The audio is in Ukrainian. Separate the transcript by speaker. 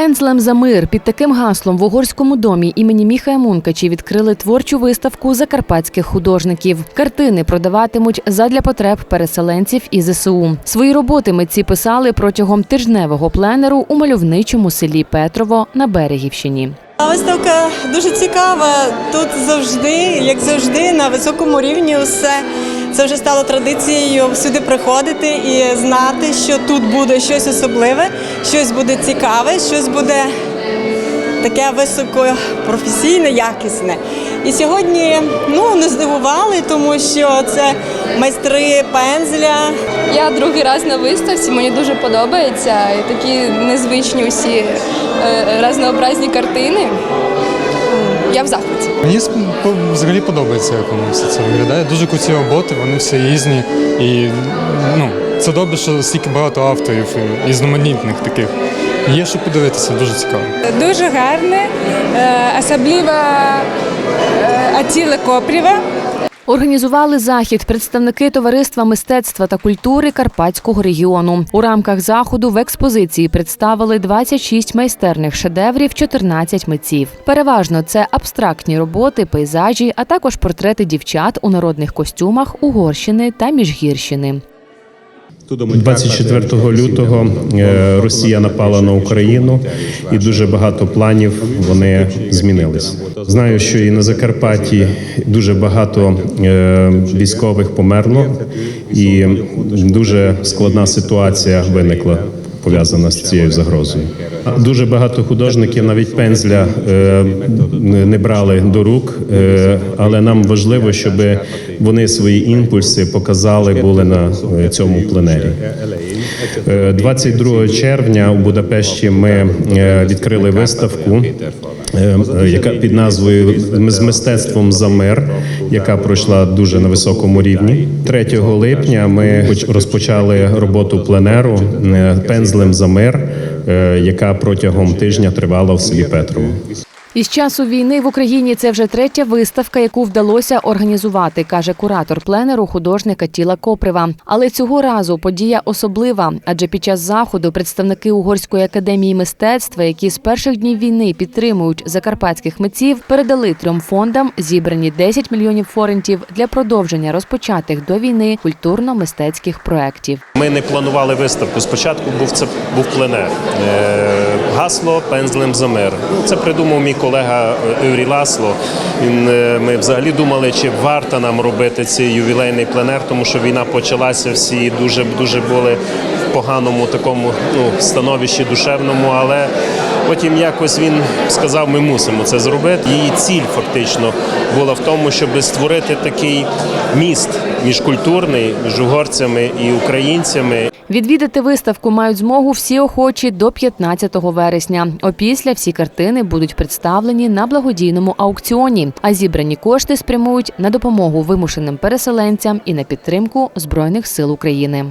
Speaker 1: Пензлем за мир під таким гаслом в угорському домі імені Міхая Мункачі відкрили творчу виставку закарпатських художників. Картини продаватимуть задля потреб переселенців і ЗСУ. Свої роботи митці писали протягом тижневого пленеру у мальовничому селі Петрово на Берегівщині.
Speaker 2: Виставка дуже цікава. Тут завжди, як завжди, на високому рівні все. Це вже стало традицією сюди приходити і знати, що тут буде щось особливе, щось буде цікаве, щось буде таке високопрофесійне, якісне. І сьогодні ну, не здивували, тому що це майстри пензля,
Speaker 3: Я другий раз на виставці, мені дуже подобається. І такі незвичні усі е, разнообразні картини. Я в захваті.
Speaker 4: Мені взагалі подобається, як воно все це виглядає. Дуже круті роботи, вони всі різні. І ну, це добре, що стільки багато авторів і різноманітних таких. Є що подивитися, дуже цікаво.
Speaker 5: Дуже гарне, е, особливо е, Атіла Копрєва.
Speaker 1: Організували захід представники товариства мистецтва та культури Карпатського регіону. У рамках заходу в експозиції представили 26 майстерних шедеврів 14 митців. Переважно це абстрактні роботи, пейзажі, а також портрети дівчат у народних костюмах Угорщини та Міжгірщини.
Speaker 6: 24 лютого е, Росія напала на Україну, і дуже багато планів вони змінились. Знаю, що і на Закарпатті дуже багато е, військових померло, і дуже складна ситуація виникла. Пов'язана з цією загрозою. Дуже багато художників навіть пензля е, не брали до рук, е, але нам важливо, щоб вони свої імпульси показали були на е, цьому пленері. Е, 22 червня у Будапешті ми відкрили виставку, яка під назвою з мистецтвом за мир, яка пройшла дуже на високому рівні. 3 липня ми розпочали роботу пленеру е, пензлем за мир, е, яка протягом тижня тривала в селі Петрово.
Speaker 1: Із часу війни в Україні це вже третя виставка, яку вдалося організувати, каже куратор пленеру художника Тіла Коприва. Але цього разу подія особлива, адже під час заходу представники Угорської академії мистецтва, які з перших днів війни підтримують закарпатських митців, передали трьом фондам зібрані 10 мільйонів форентів для продовження розпочатих до війни культурно-мистецьких проєктів.
Speaker 7: Ми не планували виставку. Спочатку був це був пленер. Гасло пензлем за мир. Ну, Це придумав мій колега е, Ласло. Е, ми взагалі думали, чи варто нам робити цей ювілейний пленер, тому що війна почалася, всі дуже дуже були в поганому такому ну, становищі душевному, але потім якось він сказав, ми мусимо це зробити. Її ціль фактично була в тому, щоб створити такий міст міжкультурний між угорцями і українцями.
Speaker 1: Відвідати виставку мають змогу всі охочі до 15 вересня. Опісля всі картини будуть представлені на благодійному аукціоні, а зібрані кошти спрямують на допомогу вимушеним переселенцям і на підтримку збройних сил України.